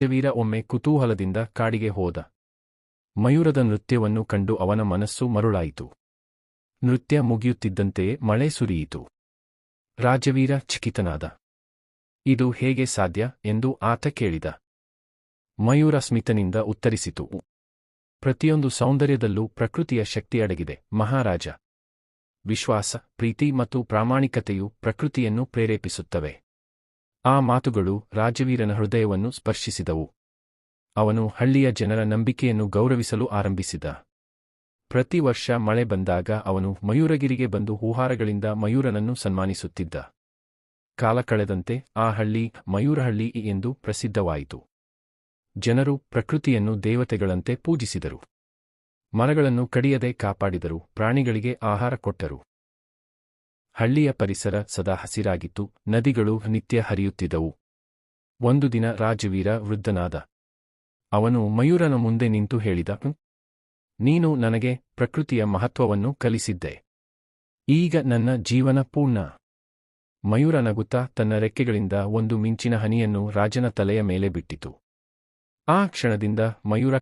ರಾಜವೀರ ಒಮ್ಮೆ ಕುತೂಹಲದಿಂದ ಕಾಡಿಗೆ ಹೋದ. ಮಯೂರದ ನೃತ್ಯವನ್ನು ಕಂಡು ಅವನ ಮನಸ್ಸು ಮರುಳಾಯಿತು. ನೃತ್ಯ ಮುಗಿಯುತ್ತಿದ್ದಂತೆಯೇ ಮಳೆ ಸುರಿಯಿತು. ರಾಜವೀರ ಚಿಕಿತನಾದ. ಇದು ಹೇಗೆ ಸಾಧ್ಯ ಎಂದು ಆತ ಕೇಳಿದ. ಮಯೂರ ಸ್ಮಿತನಿಂದ ಉತ್ತರಿಸಿತು. ಪ್ರತಿಯೊಂದು ಸೌಂದರ್ಯದಲ್ಲೂ ಪ್ರಕೃತಿಯ ಶಕ್ತಿ ಅಡಗಿದೆ, ಮಹಾರಾಜ. ವಿಶ್ವಾಸ, ಪ್ರೀತಿ ಮತ್ತು ಪ್ರಾಮಾಣಿಕತೆಯು ಪ್ರಕೃತಿಯನ್ನು ಪ್ರೇರೇಪಿಸುತ್ತವೆ. ಆ ಮಾತುಗಳು ರಾಜವೀರನ ಹೃದಯವನ್ನು ಸ್ಪರ್ಶಿಸಿದವು. ಅವನು ಹಳ್ಳಿಯ ಜನರ ನಂಬಿಕೆಯನ್ನು ಗೌರವಿಸಲು ಆರಂಭಿಸಿದ. ಪ್ರತಿ ವರ್ಷ ಮಳೆ ಬಂದಾಗ ಅವನು ಮಯೂರಗಿರಿಗೆ ಬಂದು ಹೂಹಾರಗಳಿಂದ ಮಯೂರನನ್ನು ಸನ್ಮಾನಿಸುತ್ತಿದ್ದ. ಕಾಲ ಕಳೆದಂತೆ ಆ ಹಳ್ಳಿ ಮಯೂರಹಳ್ಳಿ ಎಂದು ಪ್ರಸಿದ್ಧವಾಯಿತು. ಜನರು ಪ್ರಕೃತಿಯನ್ನು ದೇವತೆಗಳಂತೆ ಪೂಜಿಸಿದರು. ಮರಗಳನ್ನು ಕಡಿಯದೆ ಕಾಪಾಡಿದರು, ಪ್ರಾಣಿಗಳಿಗೆ ಆಹಾರ ಕೊಟ್ಟರು. ಹಳ್ಳಿಯ ಪರಿಸರ ಸದಾ ಹಸಿರಾಗಿತ್ತು, ನದಿಗಳು ನಿತ್ಯ ಹರಿಯುತ್ತಿದ್ದವು. ಒಂದು ದಿನ ರಾಜವೀರ ವೃದ್ಧನಾದ. ಅವನು ಮಯೂರನ ಮುಂದೆ ನಿಂತು ಹೇಳಿದ ನೀನು ನನಗೆ ಪ್ರಕೃತಿಯ ಮಹತ್ವವನ್ನು ಕಲಿಸಿದ್ದೆ. ಈಗ ನನ್ನ ಜೀವನ ಪೂರ್ಣ. ಮಯೂರ ನಗುತ್ತಾ ತನ್ನ ರೆಕ್ಕೆಗಳಿಂದ ಒಂದು ಮಿಂಚಿನ ಹನಿಯನ್ನು ರಾಜನ ತಲೆಯ ಮೇಲೆ ಬಿಟ್ಟಿತು. ಆ ಕ್ಷಣದಿಂದ ಮಯೂರ